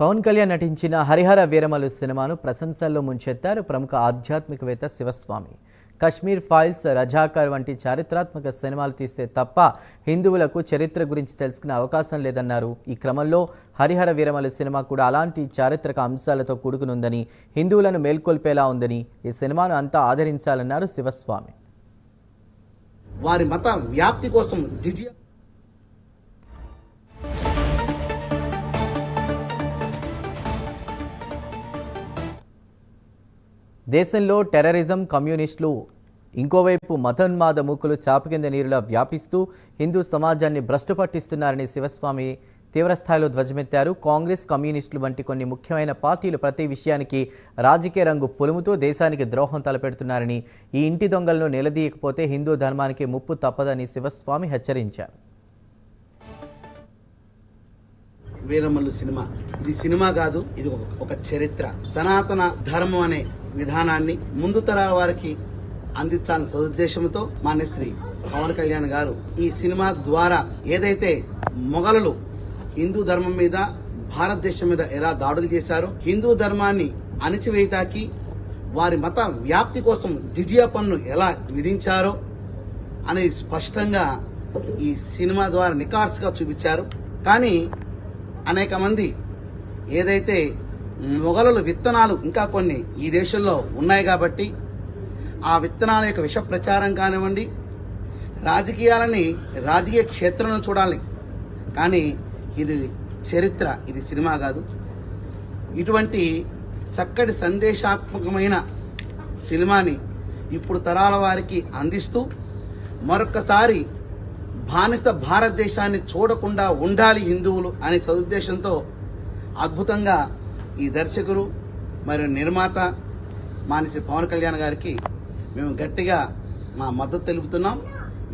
పవన్ కళ్యాణ్ నటించిన హరిహర వీరమలు సినిమాను ప్రశంసల్లో ముంచెత్తారు ప్రముఖ ఆధ్యాత్మికవేత్త శివస్వామి. కశ్మీర్ ఫైల్స్ రజాకర్ వంటి చారిత్రాత్మక సినిమాలు తీస్తే తప్ప హిందువులకు చరిత్ర గురించి తెలుసుకునే అవకాశం లేదన్నారు. ఈ క్రమంలో హరిహర వీరమలు సినిమా కూడా అలాంటి చారిత్రక అంశాలతో కూడుకునుందని హిందువులను మేల్కొల్పేలా ఉందని ఈ సినిమాను అంతా ఆదరించాలన్నారు శివస్వామి. వారి మత వ్యాప్తి కోసం దేశంలో టెర్రరిజం కమ్యూనిస్టులు ఇంకోవైపు మతోన్మాద మూకులు చాప కింద నీరులా వ్యాపిస్తూ హిందూ సమాజాన్ని భ్రష్టు పట్టిస్తున్నారని శివస్వామి తీవ్రస్థాయిలో ధ్వజమెత్తారు. కాంగ్రెస్ కమ్యూనిస్టులు వంటి కొన్ని ముఖ్యమైన పార్టీలు ప్రతి విషయానికి రాజకీయ రంగు పొలుముతూ దేశానికి ద్రోహం తలపెడుతున్నారని ఈ ఇంటి దొంగలను నిలదీయకపోతే హిందూ ధర్మానికి ముప్పు తప్పదని శివస్వామి హెచ్చరించారు. వీరమల్లు సినిమా. ఇది సినిమా కాదు ఇది ఒక చరిత్ర. సనాతన ధర్మం అనే విధానాన్ని ముందు తరాల వారికి అందించాలని సదుద్దేశంతో మాన్యశ్రీ పవన్ కళ్యాణ్ గారు ఈ సినిమా ద్వారా ఏదైతే మొఘలులు హిందూ ధర్మం మీద భారతదేశం మీద ఎలా దాడులు చేశారో హిందూ ధర్మాన్ని అణిచివేయటానికి వారి మత వ్యాప్తి కోసం జిజియా పన్ను ఎలా విధించారో అనేది స్పష్టంగా ఈ సినిమా ద్వారా నికార్స్గా చూపించారు. కానీ అనేక మంది ఏదైతే మొఘలుల విత్తనాలు ఇంకా కొన్ని ఈ దేశంలో ఉన్నాయి కాబట్టి ఆ విత్తనాల యొక్క విష ప్రచారం కానివ్వండి రాజకీయాలని రాజకీయ క్షేత్రంలో చూడాలి. కానీ ఇది చరిత్ర ఇది సినిమా కాదు. ఇటువంటి చక్కటి సందేశాత్మకమైన సినిమాని ఇప్పుడు తరాల వారికి అందిస్తూ మరొక్కసారి బానిస భారతదేశాన్ని చూడకుండా ఉండాలి హిందువులు అనే సదుద్దేశంతో అద్భుతంగా ఈ దర్శకులు మరియు నిర్మాత మానిసి పవన్ కళ్యాణ్ గారికి మేము గట్టిగా మా మద్దతు తెలుపుతున్నాం.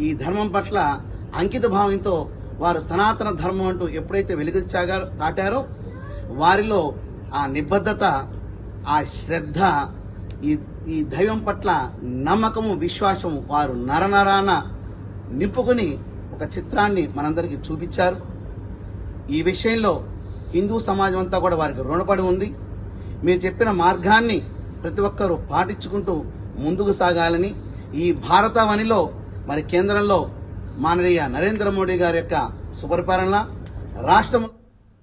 ఈ ధర్మం పట్ల అంకిత భావంతో వారు సనాతన ధర్మం అంటూ ఎప్పుడైతే వెలుగుచాగారో దాటారో వారిలో ఆ నిబద్ధత ఆ శ్రద్ధ ఈ ఈ దైవం పట్ల నమ్మకము విశ్వాసము వారు నరనరాన నింపుకుని ఒక చిత్రాన్ని మనందరికీ చూపించారు. ఈ విషయంలో హిందూ సమాజం అంతా కూడా వారికి రుణపడి ఉంది. మీరు చెప్పిన మార్గాన్ని ప్రతి ఒక్కరూ పాటించుకుంటూ ముందుకు సాగాలని ఈ భారతవనిలో మరి కేంద్రంలో మాననీయ నరేంద్ర మోడీ గారి యొక్క సుపరిపాలన రాష్ట్రం